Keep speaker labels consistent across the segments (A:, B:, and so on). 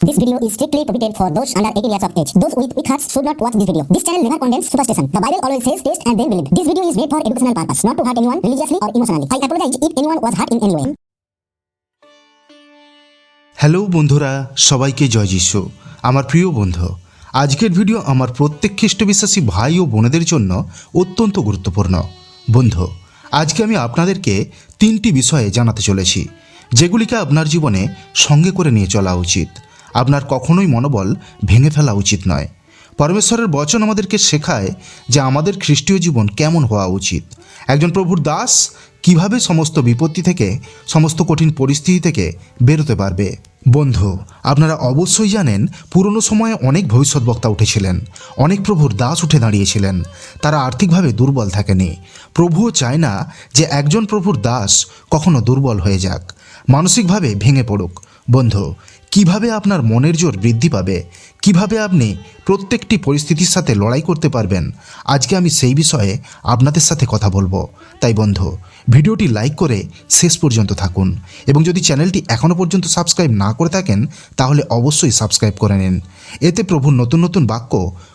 A: This video is strictly prohibited for those under 18 years of age. Those with weak hearts should not watch this video. This channel never condemns superstition. The Bible always says taste and then believe. This video is made for educational purpose, not to hurt anyone religiously or emotionally. I apologize if anyone was hurt in any way.
B: Hello বন্ধুরা সবাইকে জয় যিশু আমার প্রিয় বন্ধু আজকের video আমার প্রত্যেক খ্রিস্ট বিশ্বাসী ভাই ও বোনেদের জন্য অত্যন্ত গুরুত্বপূর্ণ বন্ধু আজকে আমি আপনাদেরকে তিনটি বিষয়ে জানাতে চলেছি যেগুলিকে আপনার জীবনে সঙ্গে করে নিয়ে চলা উচিত আপনার কখনোই মনোবল ভেঙে ফেলা উচিত নয়। পরমেশ্বরের বচন আমাদেরকে শেখায় যে আমাদের খ্রিস্টীয় জীবন কেমন হওয়া উচিত। একজন প্রভুর দাস কীভাবে সমস্ত বিপত্তি থেকে, সমস্ত কঠিন পরিস্থিতি থেকে বেরোতে পারবে? বন্ধু, আপনারা অবশ্যই জানেন, পুরনো সময়ে অনেক ভবিষ্যৎ বক্তা উঠেছিলেন। অনেক প্রভুর দাস উঠে দাঁড়িয়েছিলেন। তারা আর্থিকভাবে দুর্বল থাকেনি। প্রভুও চায় না যে একজন প্রভুর দাস কখনো দুর্বল হয়ে যাক। মানসিকভাবে ভেঙে পড়ুক। বন্ধু কীভাবে আপনার মনের জোর বৃদ্ধি পাবে? কীভাবে আপনি প্রত্যেকটি পরিস্থিতির সাথে লড়াই করতে পারবেন? আজকে আমি সেই বিষয়ে আপনাদের সাথে কথা বলব। তাই বন্ধু, ভিডিওটি লাইক করে শেষ পর্যন্ত থাকুন এবং যদি চ্যানেলটি এখনও পর্যন্ত সাবস্ক্রাইব না করে থাকেন, তাহলে অবশ্যই সাবস্ক্রাইব করে নিন। এতে প্রভুর নতুন নতুন বাক্য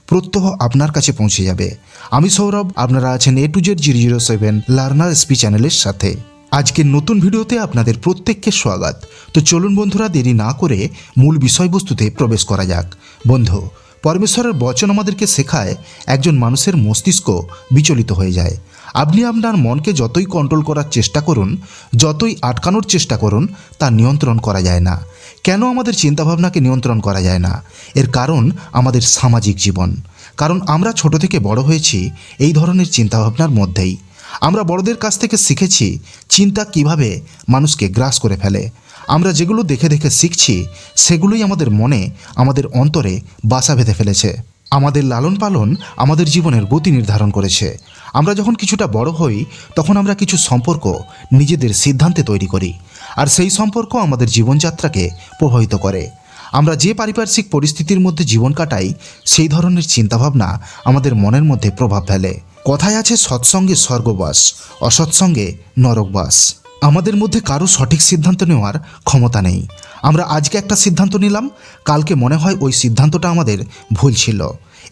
B: প্রত্যহ আপনার কাছে পৌঁছে যাবে। আমি সৌরভ, আপনারা আছেন A to Z zero zero seven learner SP চ্যানেলের সাথে। আজকের নতুন ভিডিওতে আপনাদের প্রত্যেককে স্বাগত। তো চলুন বন্ধুরা, দেরি না করে মূল বিষয়বস্তুতে প্রবেশ করা যাক। বন্ধু, পরমেশ্বরের বচন আমাদেরকে শেখায় একজন মানুষের মস্তিষ্ক বিচলিত হয়ে যায়। আপনি আপনার মনকে যতই কন্ট্রোল করার চেষ্টা করুন, যতই আটকানোর চেষ্টা করুন, তা নিয়ন্ত্রণ করা যায় না। কেন আমাদের চিন্তাভাবনাকে নিয়ন্ত্রণ করা যায় না? এর কারণ আমাদের সামাজিক জীবন। কারণ আমরা ছোট থেকে বড় হয়েছি, এই ধরনের চিন্তাভাবনার মধ্যেই। আমরা বড়দের কাছ থেকে শিখেছি চিন্তা কীভাবে মানুষকে গ্রাস করে ফেলে। আমরা যেগুলো দেখে দেখে শিখছি, সেগুলোই আমাদের মনে, আমাদের অন্তরে বাসা বেঁধে ফেলেছে। আমাদের লালন পালন আমাদের জীবনের গতি নির্ধারণ করেছে। আমরা যখন কিছুটা বড় হই, তখন আমরা কিছু সম্পর্ক নিজেদের সিদ্ধান্তে তৈরি করি আর সেই সম্পর্ক আমাদের জীবনযাত্রাকে প্রভাবিত করে। আমরা যে পারিপার্শ্বিক পরিস্থিতির মধ্যে জীবন কাটাই, সেই ধরনের চিন্তাভাবনা আমাদের মনের মধ্যে প্রভাব ফেলে। কথায় আছে সৎসঙ্গে স্বর্গবাস, অসৎসঙ্গে নরকবাস। আমাদের মধ্যে কারও সঠিক সিদ্ধান্ত নেওয়ার ক্ষমতা নেই। আমরা আজকে একটা সিদ্ধান্ত নিলাম, কালকে মনে হয় ওই সিদ্ধান্তটা আমাদের ভুল ছিল।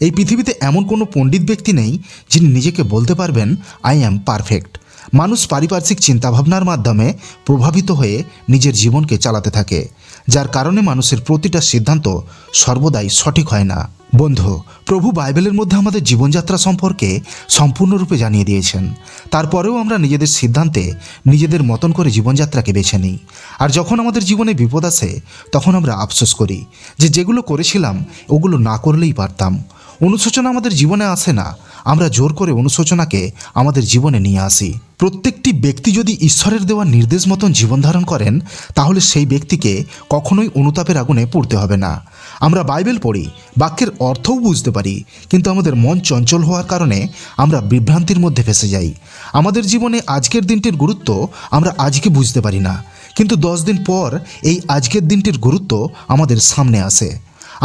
B: এই পৃথিবীতে এমন কোনো পণ্ডিত ব্যক্তি নেই, যিনি নিজেকে বলতে পারবেন আই অ্যাম পারফেক্ট মানুষ পারিপার্শ্বিক চিন্তাভাবনার মাধ্যমে প্রভাবিত হয়ে নিজের জীবনকে চালাতে থাকে, যার কারণে মানুষের প্রতিটা সিদ্ধান্ত সর্বদাই সঠিক হয় না। বন্ধু, প্রভু বাইবেলের মধ্যে আমাদের জীবনযাত্রা সম্পর্কে সম্পূর্ণরূপে জানিয়ে দিয়েছেন। তারপরেও আমরা নিজেদের সিদ্ধান্তে নিজেদের মতন করে জীবনযাত্রাকে বেছে নিই। আর যখন আমাদের জীবনে বিপদ আসে, তখন আমরা আফসোস করি যে যেগুলো করেছিলাম, ওগুলো না করলেই পারতাম। অনুশোচনা আমাদের জীবনে আসে না আমরা জোর করে অনুশোচনাকে আমাদের জীবনে নিয়ে আসি। প্রত্যেকটি ব্যক্তি যদি ঈশ্বরের দেওয়া নির্দেশ মতন জীবন ধারণ করেন, তাহলে সেই ব্যক্তিকে কখনোই অনুতাপের আগুনে পড়তে হবে না। আমরা বাইবেল পড়ি, বাক্যের অর্থও বুঝতে পারি, কিন্তু আমাদের মন চঞ্চল হওয়ার কারণে আমরা বিভ্রান্তির মধ্যে ফেসে যাই। আমাদের জীবনে আজকের দিনটির গুরুত্ব আমরা আজকে বুঝতে পারি না, কিন্তু দশ দিন পর এই আজকের দিনটির গুরুত্ব আমাদের সামনে আসে।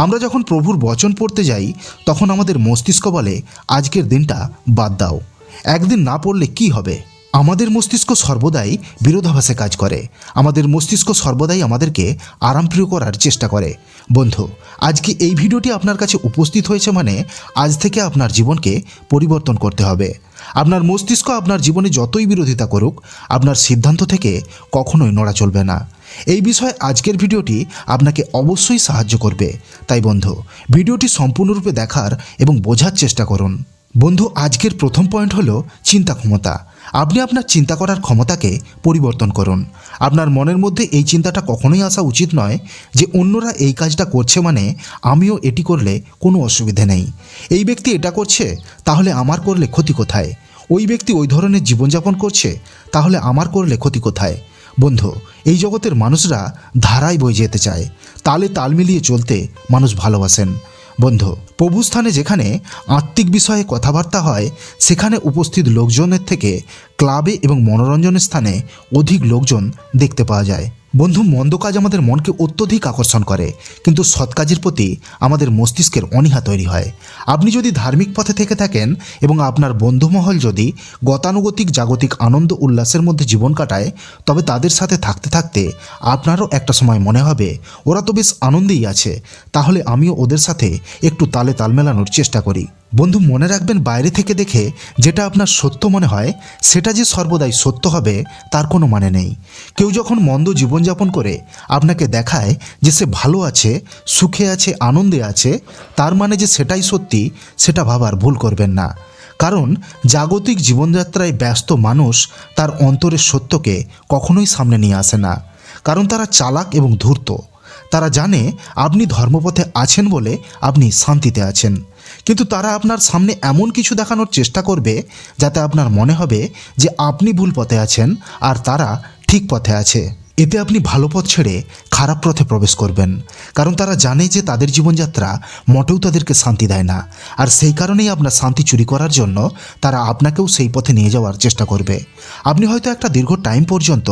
B: আমরা যখন প্রভুর বচন পড়তে যাই, তখন আমাদের মস্তিষ্ক বলে, আজকের দিনটা বাদ দাও। একদিন না পড়লে কি হবে? আমাদের মস্তিষ্ক সর্বদাই বিরোধাভাসে কাজ করে। আমাদের মস্তিষ্ক সর্বদাই আমাদেরকে আরামপ্রিয় করার চেষ্টা করে। বন্ধু, আজকে এই ভিডিওটি আপনার কাছে উপস্থিত হয়েছে মানে আজ থেকে আপনার জীবনকে পরিবর্তন করতে হবে। আপনার মস্তিষ্ক আপনার জীবনে যতই বিরোধিতা করুক, আপনার সিদ্ধান্ত থেকে কখনোই নড়া চলবে না। এই বিষয়ে আজকের ভিডিওটি আপনাকে অবশ্যই সাহায্য করবে। তাই বন্ধু, ভিডিওটি সম্পূর্ণরূপে দেখার এবং বোঝার চেষ্টা করুন। বন্ধু, আজকের প্রথম পয়েন্ট হলো চিন্তা ক্ষমতা। আপনি আপনার চিন্তা করার ক্ষমতাকে পরিবর্তন করুন। আপনার মনের মধ্যে এই চিন্তাটা কখনোই আসা উচিত নয় যে অন্যরা এই কাজটা করছে মানে আমিও এটি করলে কোনো অসুবিধে নেই। এই ব্যক্তি এটা করছে, তাহলে আমার করলে ক্ষতি কোথায়? ওই ব্যক্তি ওই ধরনের জীবনযাপন করছে, তাহলে আমার করলে ক্ষতি কোথায়? বন্ধু, এই জগতের মানুষরা ধারায় বয়ে যেতে চায়। তালে তাল মিলিয়ে চলতে মানুষ ভালোবাসেন। বন্ধু, প্রভুস্থানে যেখানে আত্মিক বিষয়ে কথাবার্তা হয়, সেখানে উপস্থিত লোকজনের থেকে ক্লাবে এবং মনোরঞ্জনের স্থানে অধিক লোকজন দেখতে পাওয়া যায়। বন্ধু, মন্দ কাজ আমাদের মনকে অত্যধিক আকর্ষণ করে, কিন্তু সৎ কাজের প্রতি আমাদের মস্তিষ্কের অনীহা তৈরি হয়। আপনি যদি ধার্মিক পথে থেকে থাকেন এবং আপনার বন্ধুমহল যদি গতানুগতিক, জাগতিক আনন্দ উল্লাসের মধ্যে জীবন কাটায়, তবে তাদের সাথে থাকতে থাকতে আপনারও একটা সময় মনে হবে, ওরা তো বেশ আনন্দেই আছে। তাহলে আমিও ওদের সাথে একটু তালে তাল মেলানোর চেষ্টা করি। বন্ধু, মনে রাখবেন বাইরে থেকে দেখে যেটা আপনার সত্য মনে হয়, সেটা যে সর্বদাই সত্য হবে, তার কোনো মানে নেই। কেউ যখন মন্দ জীবনযাপন করে, আপনাকে দেখায় যে সে ভালো আছে, সুখে আছে, আনন্দে আছে, তার মানে যে সেটাই সত্যি, সেটা ভাবার ভুল করবেন না। কারণ জাগতিক জীবনযাত্রায় ব্যস্ত মানুষ তার অন্তরের সত্যকে কখনোই সামনে নিয়ে আসে না। কারণ তারা চালাক এবং ধূর্ত। তারা জানে, আপনি ধর্মপথে আছেন বলে আপনি শান্তিতে আছেন। কিন্তু তারা আপনার সামনে এমন কিছু দেখানোর চেষ্টা করবে যাতে আপনার মনে হবে যে আপনি ভুল পথে আছেন আর তারা ঠিক পথে আছে। এতে আপনি ভালো পথ ছেড়ে খারাপ পথে প্রবেশ করবেন। কারণ তারা জানে যে তাদের জীবনযাত্রা মোটেও তাদেরকে শান্তি দেয় না। আর সেই কারণেই আপনার শান্তি চুরি করার জন্য তারা আপনাকেও সেই পথে নিয়ে যাওয়ার চেষ্টা করবে। আপনি হয়তো একটা দীর্ঘ টাইম পর্যন্ত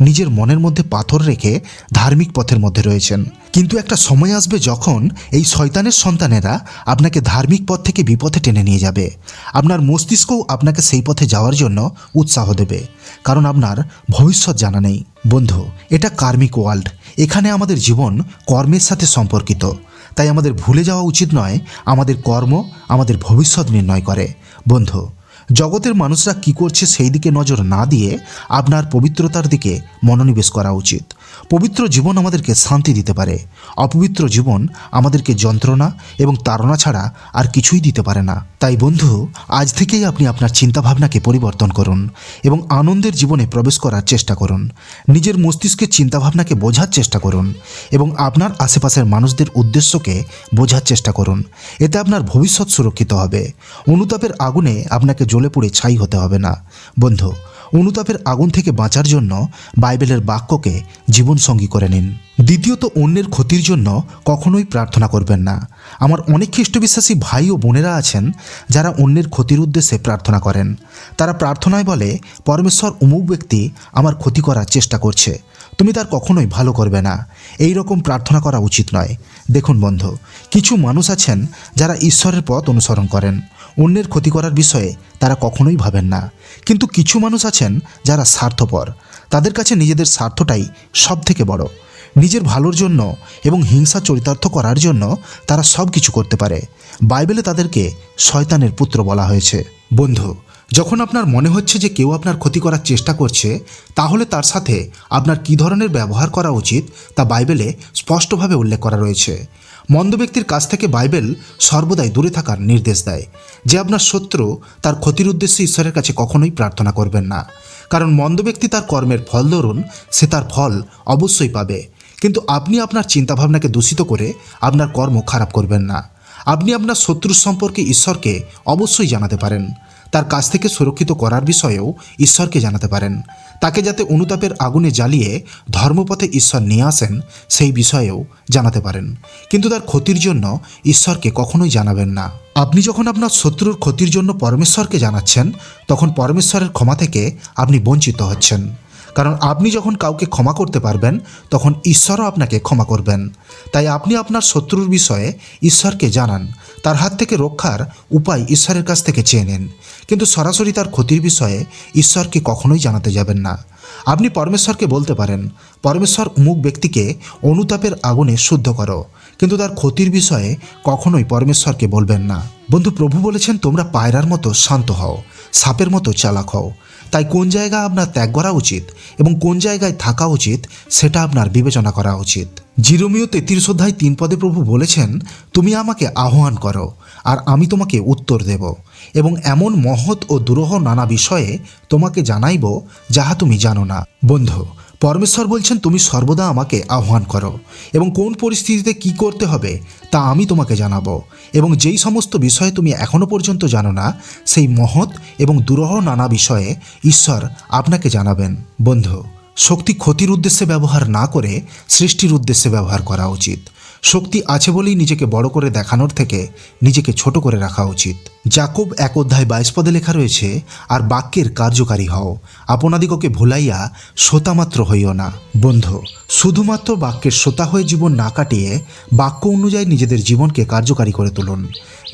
B: নিজের মনের মধ্যে পাথর রেখে ধার্মিক পথের মধ্যে রয়েছেন। কিন্তু একটা সময় আসবে যখন এই শয়তানের সন্তানেরা আপনাকে ধার্মিক পথ থেকে বিপথে টেনে নিয়ে যাবে। আপনার মস্তিষ্কও আপনাকে সেই পথে যাওয়ার জন্য উৎসাহ দেবে। কারণ আপনার ভবিষ্যৎ জানা নেই। বন্ধু, এটা কার্মিক ওয়ার্ল্ড। এখানে আমাদের জীবন কর্মের সাথে সম্পর্কিত। তাই আমাদের ভুলে যাওয়া উচিত নয় আমাদের কর্ম, আমাদের ভবিষ্যৎ নির্ণয় করে। বন্ধু, জগতের মানুষরা কি করছে সেই দিকে নজর না দিয়ে আপনার পবিত্রতার দিকে মনোনিবেশ করা উচিত। পবিত্র জীবন আমাদেরকে শান্তি দিতে পারে। অপবিত্র জীবন আমাদেরকে যন্ত্রণা এবং তাড়না ছাড়া আর কিছুই দিতে পারে না। তাই বন্ধু, আজ থেকেই আপনি আপনার চিন্তাভাবনাকে পরিবর্তন করুন এবং আনন্দের জীবনে প্রবেশ করার চেষ্টা করুন। নিজের মস্তিষ্কের চিন্তাভাবনাকে বোঝার চেষ্টা করুন এবং আপনার আশেপাশের মানুষদের উদ্দেশ্যকে বোঝার চেষ্টা করুন। এতে আপনার ভবিষ্যৎ সুরক্ষিত হবে। অনুতাপের আগুনে আপনাকে জ্বলে পুড়ে ছাই হতে হবে না। বন্ধু অনুতাপের আগুন থেকে বাঁচার জন্য বাইবেলের বাক্যকে জীবনসঙ্গী করে নিন। দ্বিতীয়ত, অন্যের ক্ষতির জন্য কখনোই প্রার্থনা করবেন না। আমার অনেক খ্রিস্টবিশ্বাসী ভাই ও বোনেরা আছেন যারা অন্যের ক্ষতির উদ্দেশ্যে প্রার্থনা করেন। তারা প্রার্থনায় বলে, পরমেশ্বর অমুক ব্যক্তি আমার ক্ষতি করার চেষ্টা করছে। তুমি তার কখনোই ভালো করবে না। এই রকম প্রার্থনা করা উচিত নয়। দেখুন বন্ধু, কিছু মানুষ আছেন যারা ঈশ্বরের পথ অনুসরণ করেন। অন্যের ক্ষতি করার বিষয়ে তারা কখনোই ভাবেন না। কিন্তু কিছু মানুষ আছেন যারা স্বার্থপর। তাদের কাছে নিজেদের স্বার্থটাই সব থেকে বড়। নিজের ভালোর জন্য এবং হিংসা চরিতার্থ করার জন্য তারা সব কিছু করতে পারে। বাইবেলে তাদেরকে শয়তানের পুত্র বলা হয়েছে। বন্ধু, যখন আপনার মনে হচ্ছে যে কেউ আপনার ক্ষতি করার চেষ্টা করছে, তাহলে তার সাথে আপনার কী ধরনের ব্যবহার করা উচিত তা বাইবেলে স্পষ্টভাবে উল্লেখ করা রয়েছে। মন্দ ব্যক্তির কাছ থেকে বাইবেল সর্বদাই দূরে থাকার নির্দেশ দেয়। যে আপনার শত্রু, তার ক্ষতির উদ্দেশ্যে ঈশ্বরের কাছে কখনোই প্রার্থনা করবেন না। কারণ মন্দ ব্যক্তি তার কর্মের ফল ধরুন, সে তার ফল অবশ্যই পাবে। কিন্তু আপনি আপনার চিন্তাভাবনাকে দূষিত করে আপনার কর্ম খারাপ করবেন না। আপনি আপনার শত্রুর সম্পর্কে ঈশ্বরকে অবশ্যই জানাতে পারেন। তার কাছ থেকে সুরক্ষিত করার বিষয়েও ঈশ্বরকে জানাতে পারেন। তাকে যাতে অনুতাপের আগুনে জ্বালিয়ে ধর্মপথে ঈশ্বর নিয়ে আসেন, সেই বিষয়েও জানাতে পারেন। কিন্তু তার ক্ষতির জন্য ঈশ্বরকে কখনোই জানাবেন না। আপনি যখন আপনার শত্রুর ক্ষতির জন্য পরমেশ্বরকে জানাচ্ছেন, তখন পরমেশ্বরের ক্ষমা থেকে আপনি বঞ্চিত হচ্ছেন। কারণ আপনি যখন কাউকে ক্ষমা করতে পারবেন, তখন ঈশ্বরও আপনাকে ক্ষমা করবেন। তাই আপনি আপনার শত্রুর বিষয়ে ঈশ্বরকে জানান। তার হাত থেকে রক্ষার উপায় ঈশ্বরের কাছ থেকে চেয়ে নিন। কিন্তু সরাসরি তার ক্ষতির বিষয়ে ঈশ্বরকে কখনোই জানাতে যাবেন না। আপনি পরমেশ্বরকে বলতে পারেন, পরমেশ্বর অমুক ব্যক্তিকে অনুতাপের আগুনে শুদ্ধ করো, কিন্তু তার ক্ষতির বিষয়ে কখনোই পরমেশ্বরকে বলবেন না। বন্ধু, প্রভু বলেছেন, তোমরা পায়রার মতো শান্ত হও, সাপের মতো চালাক হও। তাই কোন জায়গা আপনার ত্যাগ করা উচিত এবং কোন জায়গায় থাকা উচিত, সেটা আপনার বিবেচনা করা উচিত। জিরোমিও তেত্রিশ অধ্যায় তিন পদে প্রভু বলেছেন, তুমি আমাকে আহ্বান করো, আর আমি তোমাকে উত্তর দেব। এবং এমন মহৎ ও দুরূহ নানা বিষয়ে তোমাকে জানাইব যাহা তুমি জানো না। বন্ধু, পরমেশ্বর বলছেন, তুমি সর্বদা আমাকে আহ্বান করো এবং কোন পরিস্থিতিতে কি করতে হবে তা আমি তোমাকে জানাব। এবং যেই সমস্ত বিষয়ে তুমি এখনও পর্যন্ত জানো না, সেই মহৎ এবং দুরূহ নানা বিষয়ে ঈশ্বর আপনাকে জানাবেন। বন্ধু, শক্তি ক্ষতির উদ্দেশ্যে ব্যবহার না করে সৃষ্টির উদ্দেশ্যে ব্যবহার করা উচিত। শক্তি আছে বলেই নিজেকে বড় করে দেখানোর থেকে নিজেকে ছোট করে রাখা উচিত। জাকব এক অধ্যায় বাইশ পদে লেখা রয়েছে, আর বাক্যের কার্যকারী হও, আপনাদিগকে ভুলাইয়া শ্রোতামাত্র হইও না। বন্ধু, শুধুমাত্র বাক্যের শ্রোতা হয়ে জীবন না কাটিয়ে বাক্য অনুযায়ী নিজেদের জীবনকে কার্যকারী করে তুলুন।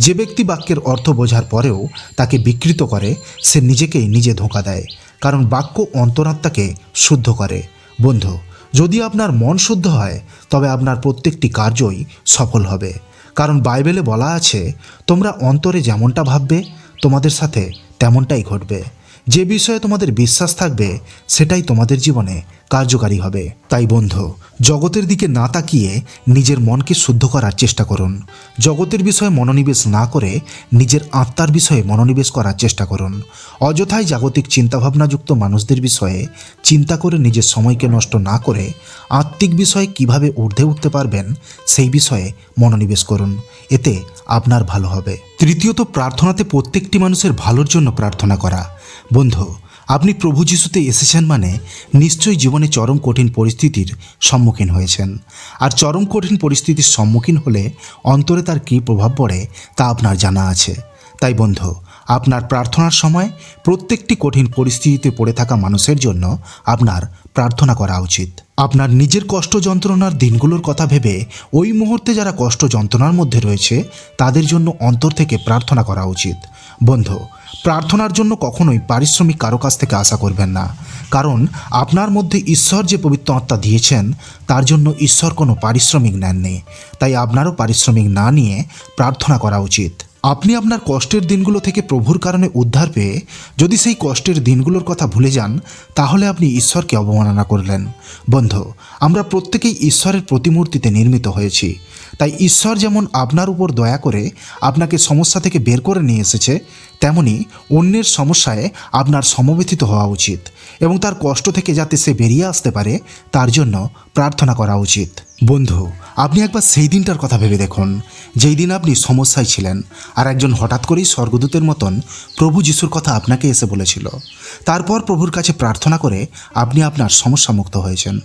B: যে ব্যক্তি বাক্যের অর্থ বোঝার পরেও তাকে বিকৃত করে, সে নিজেকেই নিজে ধোঁকা দেয়, কারণ বাক্য অন্তরাত্মাকে শুদ্ধ করে। বন্ধু যদি আপনার মন শুদ্ধ হয়, তবে আপনার প্রত্যেকটি কার্যই সফল হবে। কারণ বাইবেলে বলা আছে, তোমরা অন্তরে যেমনটা ভাববে, তোমাদের সাথে তেমনটাই ঘটবে। যে বিষয়ে তোমাদের বিশ্বাস থাকবে, সেটাই তোমাদের জীবনে কার্যকারী হবে। তাই বন্ধু, জগতের দিকে না তাকিয়ে নিজের মনকে শুদ্ধ করার চেষ্টা করুন। জগতের বিষয়ে মনোনিবেশ না করে নিজের আত্মার বিষয়ে মনোনিবেশ করার চেষ্টা করুন। অযথায় জাগতিক চিন্তাভাবনাযুক্ত মানুষদের বিষয়ে চিন্তা করে নিজের সময়কে নষ্ট না করে আত্মিক বিষয়ে কীভাবে ঊর্ধ্বে উঠতে পারবেন, সেই বিষয়ে মনোনিবেশ করুন। এতে আপনার ভালো হবে। তৃতীয়ত, প্রার্থনাতে প্রত্যেকটি মানুষের ভালোর জন্য প্রার্থনা করা। বন্ধু, আপনি প্রভু যিশুতে এসেছেন মানে নিশ্চয়ই জীবনে চরম কঠিন পরিস্থিতির সম্মুখীন হয়েছেন। আর চরম কঠিন পরিস্থিতির সম্মুখীন হলে অন্তরে তার কী প্রভাব পড়ে তা আপনার জানা আছে। তাই বন্ধু, আপনার প্রার্থনার সময় প্রত্যেকটি কঠিন পরিস্থিতিতে পড়ে থাকা মানুষের জন্য আপনার প্রার্থনা করা উচিত। আপনার নিজের কষ্ট যন্ত্রণার দিনগুলোর কথা ভেবে ওই মুহূর্তে যারা কষ্ট যন্ত্রণার মধ্যে রয়েছে, তাদের জন্য অন্তর থেকে প্রার্থনা করা উচিত। বন্ধু প্রার্থনার জন্য কখনোই পারিশ্রমিক কারও কাছ থেকে আশা করবেন না। কারণ আপনার মধ্যে ঈশ্বর যে পবিত্র আত্মা দিয়েছেন, তার জন্য ঈশ্বর কোনো পারিশ্রমিক নেননি। তাই আপনারও পারিশ্রমিক না নিয়ে প্রার্থনা করা উচিত। আপনি আপনার কষ্টের দিনগুলো থেকে প্রভুর কারণে উদ্ধার পেয়ে যদি সেই কষ্টের দিনগুলোর কথা ভুলে যান, তাহলে আপনি ঈশ্বরকে অবমাননা করলেন। বন্ধু, আমরা প্রত্যেকেই ঈশ্বরের প্রতিমূর্তিতে নির্মিত হয়েছি। তাই ঈশ্বর যেমন আপনার উপর দয়া করে আপনাকে সমস্যা থেকে বের করে নিয়ে এসেছে, তেমনি অন্যের সমস্যায় আপনার সমবেথিত হওয়া উচিত এবং তার কষ্ট থেকে যাতে সে বেরিয়ে আসতে পারে, তার জন্য প্রার্থনা করা উচিত। বন্ধু, আপনি একবার সেই দিনটার কথা ভেবে দেখুন। যেই দিন আপনি সমস্যায় ছিলেন আর একজন হঠাৎ করেই স্বর্গদূতের মতন প্রভু যিশুর কথা আপনাকে এসে বলেছিল। তারপর প্রভুর কাছে প্রার্থনা করে আপনি আপনার সমস্যা মুক্ত হয়েছেন।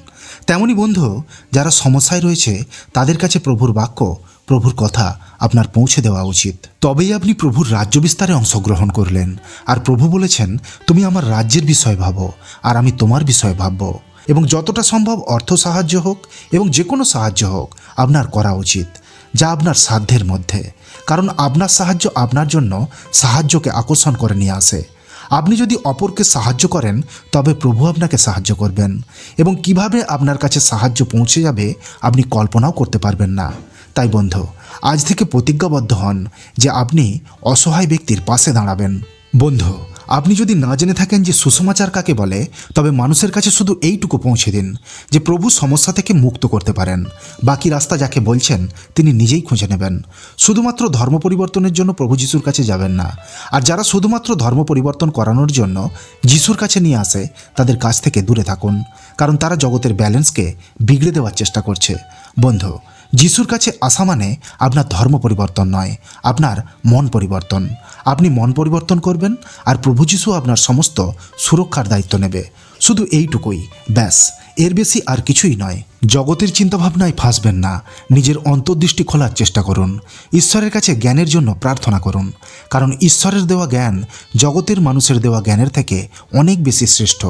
B: তেমনি বন্ধু, যারা সমস্যায় রয়েছে, তাদের কাছে প্রভুর বাক্য, প্রভুর কথা আপনার পৌঁছে দেওয়া উচিত। তবেই আপনি প্রভুর রাজ্য বিস্তারে অংশগ্রহণ করলেন। আর প্রভু বলেছেন, তুমি আমার রাজ্যের বিষয় ভাবো, আর আমি তোমার বিষয়ে ভাববো। এবং যতটা সম্ভব অর্থ সাহায্য হোক এবং যে কোনো সাহায্য হোক আপনার করা উচিত, যা আপনার সাধ্যের মধ্যে। কারণ আপনার সাহায্য আপনার জন্য সাহায্যকে আকর্ষণ করে নিয়ে আসে। আপনি যদি অপরকে সাহায্য করেন, তবে প্রভু আপনাকে সাহায্য করবেন এবং কীভাবে আপনার কাছে সাহায্য পৌঁছে যাবে, আপনি কল্পনাও করতে পারবেন না। তাই বন্ধু, আজ থেকে প্রতিজ্ঞাবদ্ধ হন যে আপনি অসহায় ব্যক্তির পাশে দাঁড়াবেন। বন্ধু আপনি যদি না জেনে থাকেন যে সুসমাচার কাকে বলে, তবে মানুষের কাছে শুধু এইটুকু পৌঁছে দিন যে প্রভু সমস্যা থেকে মুক্ত করতে পারেন। বাকি রাস্তা যাকে বলছেন, তিনি নিজেই খুঁজে নেবেন। শুধুমাত্র ধর্ম পরিবর্তনের জন্য প্রভু যিশুর কাছে যাবেন না। আর যারা শুধুমাত্র ধর্ম পরিবর্তন করানোর জন্য যিশুর কাছে নিয়ে আসে, তাদের কাছ থেকে দূরে থাকুন। কারণ তারা জগতের ব্যালেন্সকে বিগড়ে দেওয়ার চেষ্টা করছে। বন্ধু যিশুর কাছে আসা মানে আপনার ধর্ম পরিবর্তন নয়, আপনার মন পরিবর্তন। আপনি মন পরিবর্তন করবেন আর প্রভু যিশু আপনার সমস্ত সুরক্ষার দায়িত্ব নেবে। শুধু এইটুকুই, ব্যাস। এর বেশি আর কিছুই নয়। জগতের চিন্তাভাবনায় ফাঁসবেন না। নিজের অন্তর্দৃষ্টি খোলার চেষ্টা করুন। ঈশ্বরের কাছে জ্ঞানের জন্য প্রার্থনা করুন। কারণ ঈশ্বরের দেওয়া জ্ঞান জগতের মানুষের দেওয়া জ্ঞানের থেকে অনেক বেশি শ্রেষ্ঠ।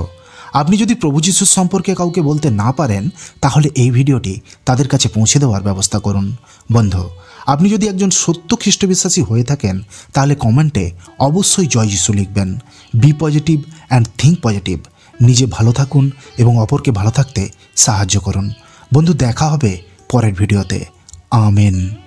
B: আপনি যদি প্রভু যিশুর সম্পর্কে কাউকে বলতে না পারেন, তাহলে এই ভিডিওটি তাদের কাছে পৌঁছে দেওয়ার ব্যবস্থা করুন। বন্ধু, আপনি যদি একজন সত্য খ্রিস্ট বিশ্বাসী হয়ে থাকেন, তাহলে কমেন্টে অবশ্যই জয় যিশু লিখবেন। Be positive and think positive নিজে ভালো থাকুন এবং অপরকে ভালো থাকতে সাহায্য করুন। বন্ধু, দেখা হবে পরের ভিডিওতে। আমেন।